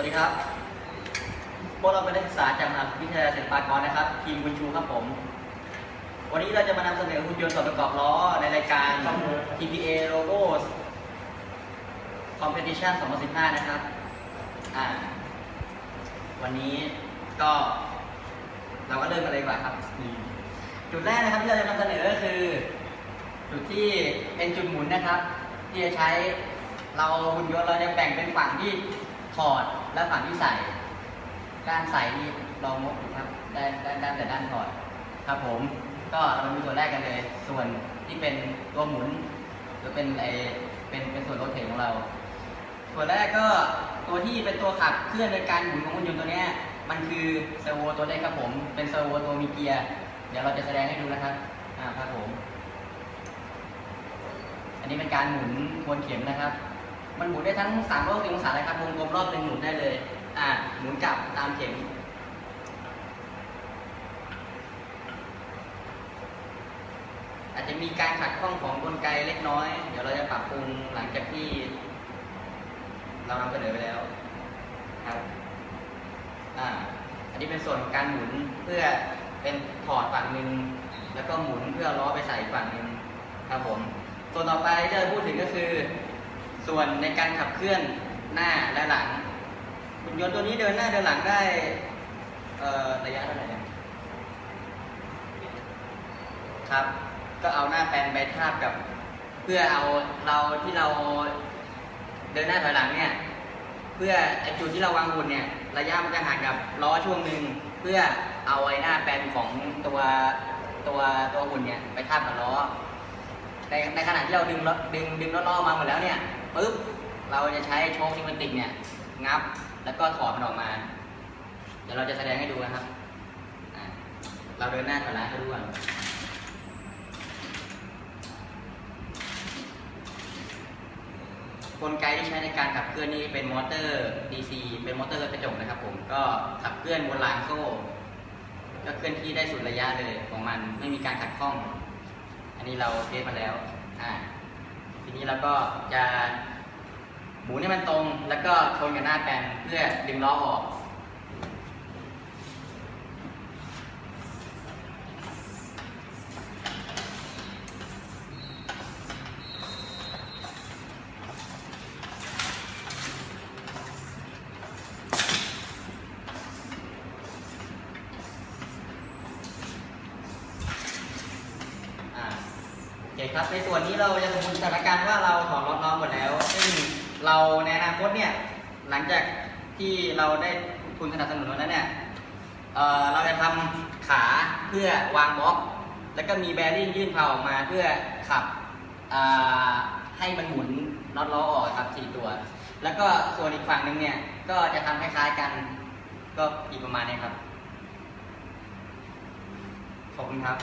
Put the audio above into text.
วัสดีครับ พวกเราเป็นนักศึกษาจากมหาวิทยาลัยศิลปากรนะครับ ทีมบุญชูครับผม วันนี้เราจะมานำเสนอหุ่นยนต์ส่วนประกอบล้อในรายการ TPA Logos Competition 2015 นะครับอ่าวันนี้ก็ เราก็เริ่มกันเลยดีกว่าครับ จุดแรกนะครับที่เราจะนำเสนอก็คือ จุดที่เป็นจุดหมุนนะครับ ที่จะใช้เราหุ่นยนต์เราจะแบ่งเป็นฝั่งที่ถอด และฝั่งที่ใส่ด้านใส่นี่ลองมกดูครับด้านด้านด้านแต่ด้านถอดครับผมก็เรามาดูตัวแรกกันเลย ส่วนที่เป็นตัวหมุนหรือเป็นไอเป็นเป็นส่วนรถเข็นของเราตัวนแรกก็ตัวที่เป็นตัวขับเคลื่อนโดยการหมุนของหุ่นยนต์ตัวนี้มันคือเซอร์โวตัวเล็กครับผม เป็นเซอร์โวตัวมีเกียร์เดี๋ยวเราจะแสดงให้ดูนะครับอ่าครับผม อันนี้เป็นการหมุนทวนเข็มนะครับ มันหมุนได้ทั้ง3ามร้อยองศาเลยครับวงกลมรอบหนึ่งหมุนได้เลย อ่า หมุนกลับตามเข็ม อาจจะมีการขัดข้องของกลไกเล็กน้อย เดี๋ยวเราจะปรับปรุงหลังจากที่ เรานำเสนอไปแล้วครับ อ่า อันนี้เป็นส่วนของการหมุนเพื่อเป็นถอดฝั่งหนึ่งแล้วก็หมุนเพื่อล้อไปใส่ฝั่งหนึ่งครับผม ส่วนต่อไปที่จะพูดถึงก็คือ ส่วนในการขับเคลื่อนหน้าและหลังหุ่นยนต์ตัวนี้เดินหน้าเดินหลังได้ระยะเท่าไหร่ครับ ก็เอาหน้าแปลนไปทาบกับ เพื่อเอาเราที่เราเดินหน้าถอยหลังเนี่ยเพื่อไอจุดที่เราวางหุ่นเนี่ยระยะมันจะห่างกับล้อช่วงหนึ่งเพื่อเอาไอ้หน้าแปลนของตัวตัวตัวหุ่นเนี่ยไปทาบกับล้อในในขณะที่เราดึงล้อดึงดึงล้อๆมาหมดแล้วเนี่ย ปุ๊บเราจะใช้โชคซิมเมติกเนี่ยงับแล้วก็ถอดมันออกมา เดี๋ยวเราจะแสดงให้ดูนะครับ เราเดินหน้าถอยหลังให้ดูก่อนกลไกที่ใช้ในการขับเคลื่อนนี่เป็นมอเตอร์ DC เป็นมอเตอร์กระจกนะครับผมก็ขับเคลื่อนบนรางโซ่ ก็เคลื่อนที่ได้สุดระยะเลยของมันไม่มีการขัดข้อง อันนี้เราเทสมาแล้วอ่า ทีนี้เราก็จะหมุนให้มันตรง แล้วก็ชนกับหน้าแปนเพื่อดึงล้อออก เคครับ ในส่วนนี้เราจะสมมติสถานการณ์ว่าเราถอดล็อตล้อมหมดแล้ว ซึ่งเราในอนาคตเนี่ย หลังจากที่เราได้ทุนสนับสนุนมาแล้วเนี่ยเเราจะทำขาเพื่อวางบล็อก แล้วก็มีแบริ่งยื่นเผาออกมาเพื่อขับให้มันหมุนน็อตล้อออกครับสี่ตัว แล้วก็ส่วนอีกฝั่งหนึ่งเนี่ย ก็จะทำคล้ายๆกัน ก็อีกประมาณนี้ครับ ขอบคุณครับ